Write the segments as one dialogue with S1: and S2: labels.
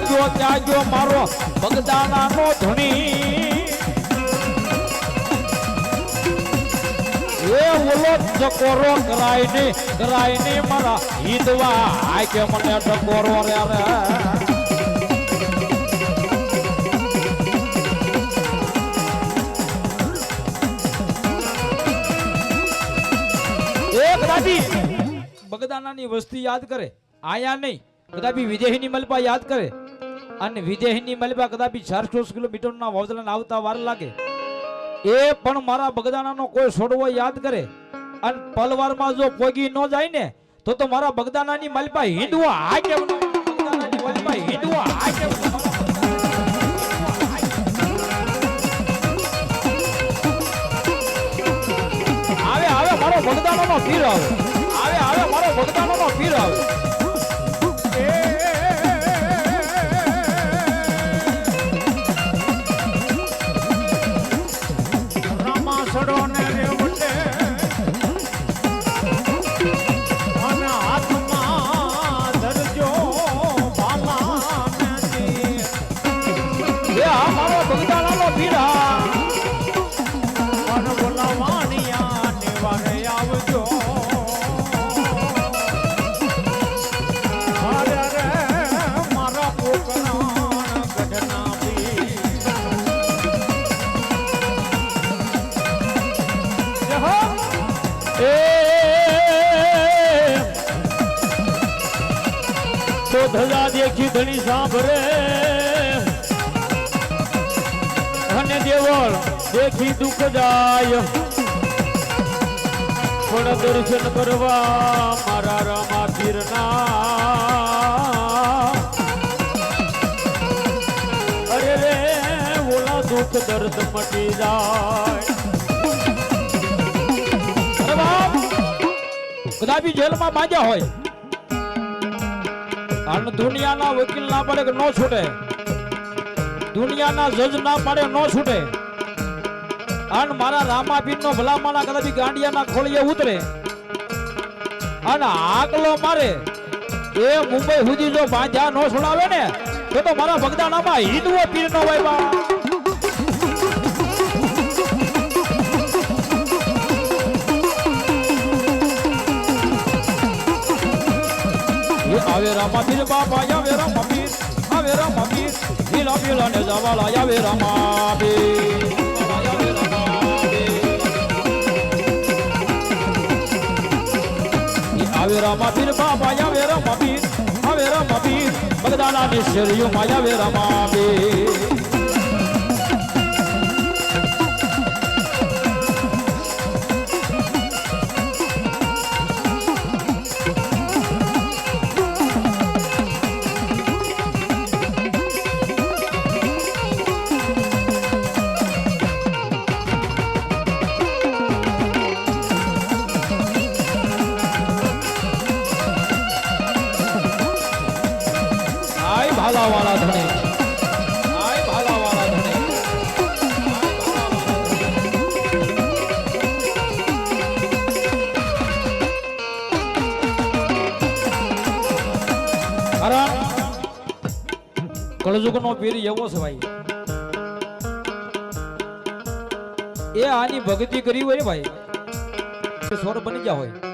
S1: ક્યાં ગયો મારો બગદાનાનો ધણી. એ ઓલો ચકોરો કરાય ને કરાય ને મારા હિંદવા આ કે મને ટકોરો રે રે. એ કદાપી બગદાનાની વસ્તી યાદ કરે, આયા નહીં. કદાપી વિદેહીની મલપા યાદ કરે. અને વિદેહીની મલપા કદાપી ચારસો કિલોમીટરના વાવદલાને આવતા વાર લાગે. એ પણ મારા બગદાનાનો કોઈ છોડવો યાદ કરે. અને પલવારમાં જો પોગી ન જાય ને, તો તો મારા બગદાનાની મલપા હિંડવા આ કેમ ન? હિંડવા આ કેમ આવે આવે, મારો બગદાનાનો પીર આવે. આવે આવે, મારો બગદાનાનો પીર આવે.
S2: ધજા દેખી ધણી સાંભળે અને દેવળ દેખી દુઃખ જાય. પણ દર્શન કરવા મારા રામા પીરના અરે રે, ઓલા દુઃખ દર્દ મટી જાય.
S1: કદાપી જેલમાં બાંધ્યા હોય. અને દુનિયાના વકીલ ના પડે કે ન છૂટે? દુનિયાના જજ ના પાડે ન છૂટે? અને મારા રામાપીર નો ભલામાના કદાચ ગાંડિયાના ખોળીએ ઉતરે? અને આગલો મારે? એ મુંબઈ સુધી જો બાંધ્યા ન છોડાવે ને, તો તો મારા ભગદાનામાં હિન્દુઓ પીર નો હોય આવે રામાપીર બાપા આવે રામાપીર આવે રામાપીર. લીલા પીલા ને જવાલા આવે રામાપીર. એ આવે રામાપીર બાપા આવે રામાપીર આવે રામાપીર. બગદાના ની શેરીઓમાં આવે રામાપીર. ભાલાવાળા ધણે. કારણ કળજુગનો પીર એવો છે ભાઈ. એ આની ભક્તિ કરી હોય ને ભાઈ સ્વર બની ગયા હોય.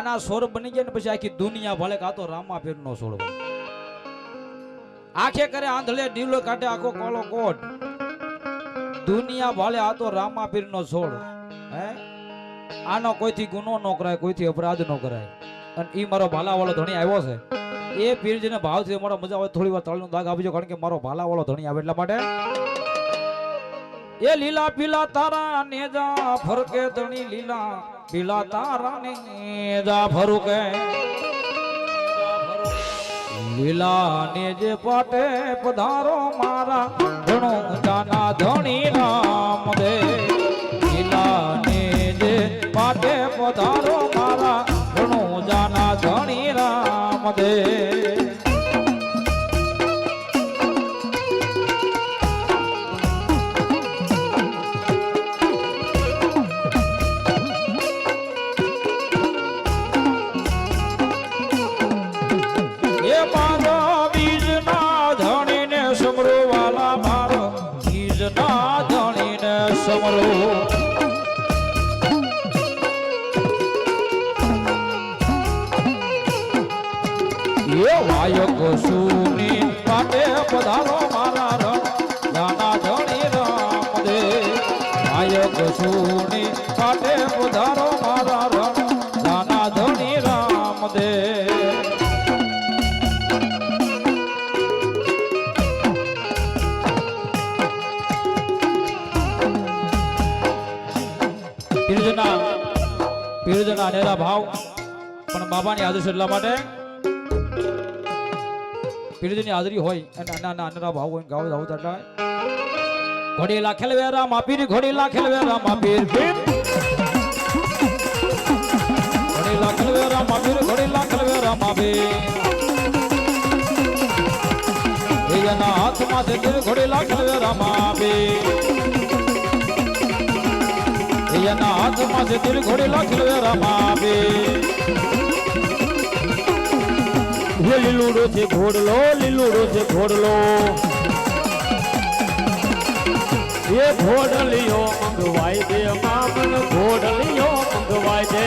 S1: આના સોર બની ગયા ને પછી આખી દુનિયા ભલે કાતો રામા પીર નો સોળ આખે કરે આંધળે ડીલો કાઢે આખો કોલો કોટ. દુનિયા ભલે આ તો રામા પીર નો સોળ હે? આનો કોઈથી ગુનો ન કરાય, કોઈથી અપરાધ ન કરાય. અને ઈ મારો ભાલાવાળો ધણી આવ્યો છે. એ પીરજીને ભાવ છે મારો મજા આવે, થોડી વાર તળનો દાગ આપજો, કારણ કે મારો ભાલાવાળો ધણી આવે એટલા માટે. એ લીલા પીલા તારા ને જા ફરકે ધણી લીલા. પીલા તારાની જા ફરુકે લીલા ને જે પાટે પધારો મારા ઘણો જાના ધણી નામ દે લીલા જે પાટે પધારો મારા ઘણો જાના ધણી રામ દે એ વાયક સુની પાટે પધારો મારા રણ નાના ધણી રામ દે. વાયક સુની પાટે પધારો મારા પીરજના અનેરા ભાવ. પણ બાબાની આદેશ એટલા માટે પીરજની હાજરી હોય અને નાના નાના ભાવ હોય ગાવ જાવ એટલે. ઘોડી લાખેલ વેરા માપીર ઘોડી લાખેલ વેરા માપીર પીર ઘોડી લાખેલ વેરા માપીર ઘોડી લાખેલ વેરા માપીર એના હાથમાં છે ઘોડી લાખેલ વેરા માપીર એના હાથમાં છે તીર ઘોડી લાખેલ
S2: રમાવે. લીલુડો છે ઘોડલો, લીલુડો છે ઘોડલો. એ ઘોડલીઓ, મંગવાય દે મામન ઘોડલીઓ, મંગવાય દે.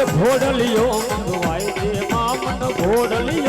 S2: એ ઘોડલીઓ, મંગવાય દે મામન ઘોડલીઓ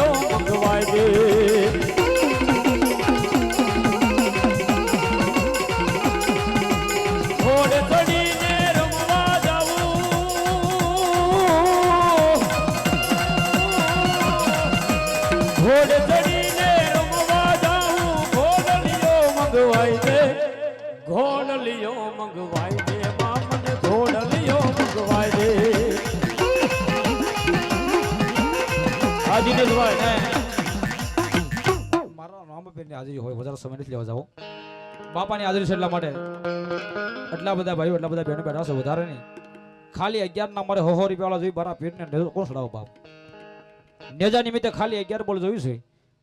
S2: દિનેશભાઈ ને
S1: મારા રામપીરની હાજરી હોય, વધારે સમય નથી લેવા જાવ. બાપાની હાજરી છે એટલા માટે. એટલા બધા ભાઈઓ, એટલા બધા બહેનો બેઠા છે, વધારે નહીં. ખાલી અગિયાર ના મારે હો હો રૂપિયા વાળા જોઈ મારા પીરને નેજો કોણ સડાવો બાપ? નેજા નિમિત્તે ખાલી અગિયાર બોલ જોયું છે.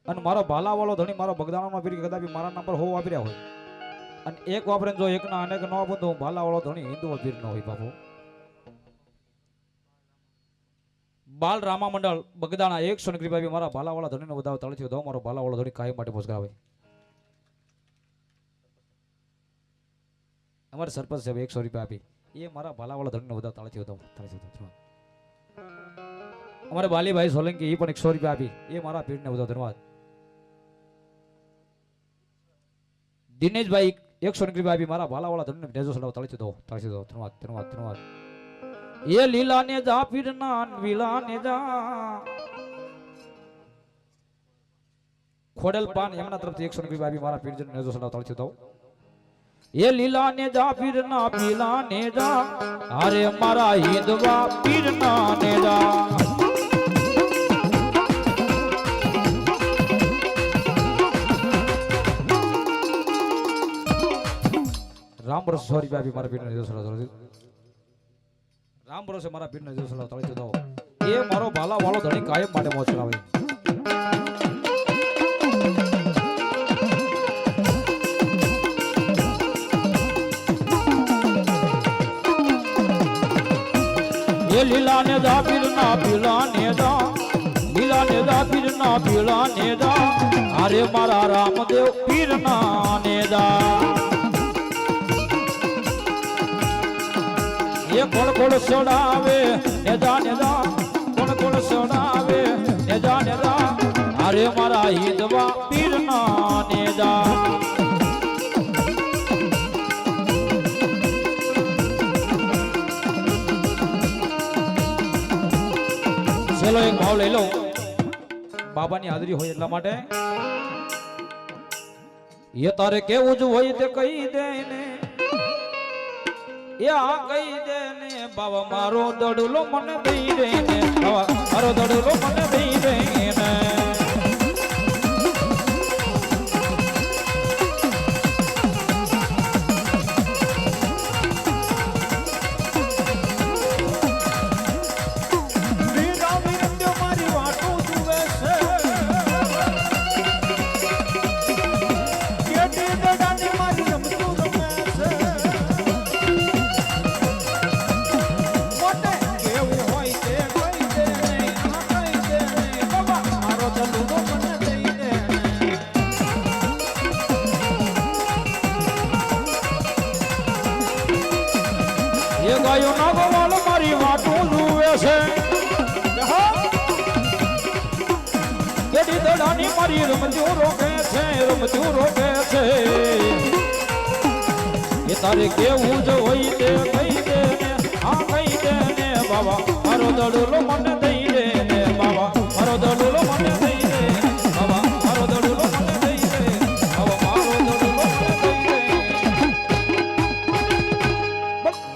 S1: અને મારો ભાલા વાળો ધણી મારો બગદાણાનો પીર કદાપી મારા નંબર હો વાપર્યા હોય. અને એક વાપરે જો એક ના અનેક ન વાપરું તો હું ભાલા વાળો ધણી હિન્દુ પીર ન હોય બાપુ. બાલ રામા મંડળ, બગદાણા એક ને ભાઈ મારા ભાલાવાળા ધણીનો વધાવ તળથી દો મારો ભાલાવાળો ધણી કાયમ માટે પોસગાવે અમારે સરપંચ સાહેબ એકસો રૂપિયા આપી. એ મારા ભાલાવાળા ધણીનો વધાવ તળથી દો તળથી દો અમારે બાલીભાઈ સોલંકી, એ પણ એકસો રૂપિયા આપી. એ મારા પીઢને વધાવ, ધન્યવાદ. દિનેશભાઈ એકસો કૃપા આપી. મારા ભાલાવાળા ધણીને ભેજો સડાવ તળથી દો તળથી દો ધન્યવાદ ધન્યવાદ ધન્યવાદ. એ લીલા ને જા પીરના વિલા ને જા. ખોડલ પાન એમના તરફથી એકસો રૂપિયા આપી મારા પીરજન ને જો સડાવ તળથી દઉં એ લીલા ને જા, પીરના પીલા ને જા. અરે મારા હિંદવા પીરના ને જા. રામ રસ સો રૂપિયા આપી મારા પીરને જો સડાવ તળથી રામ ભરોસે મારા પીરને જો સલાહ તળી દીધો એ મારો ભાલા વાળો ધણી કાયમ માટે મોચરાવે એ લીલા ને દા પીર ના પીલા ને દા લીલા ને દા પીર ના પીલા ને દા. અરે મારા રામદેવ પીર ના ને દા. એ કોણ કોણ સોડાવે નેજા નેજા કોણ કોણ સોડાવે નેજા નેજા અરે મારા હિંદવા પીરના નેજા ચલો, એક ભાવ લઈ લો બાબાની હાજરી હોય એટલા માટે. એ તારે કેવું જ હોય તે કહી દે ને એ આ કહી દે ને બાવા, મારો દડલો મને દઈ દે ને મારો દડલો મને દઈ દે ને રમતું રોકે છે રમતું રોકે છે. એ તારે કેવું જ હોય તે કહી દે ને આ કહી દે ને, બાબા, મારો દડલો મને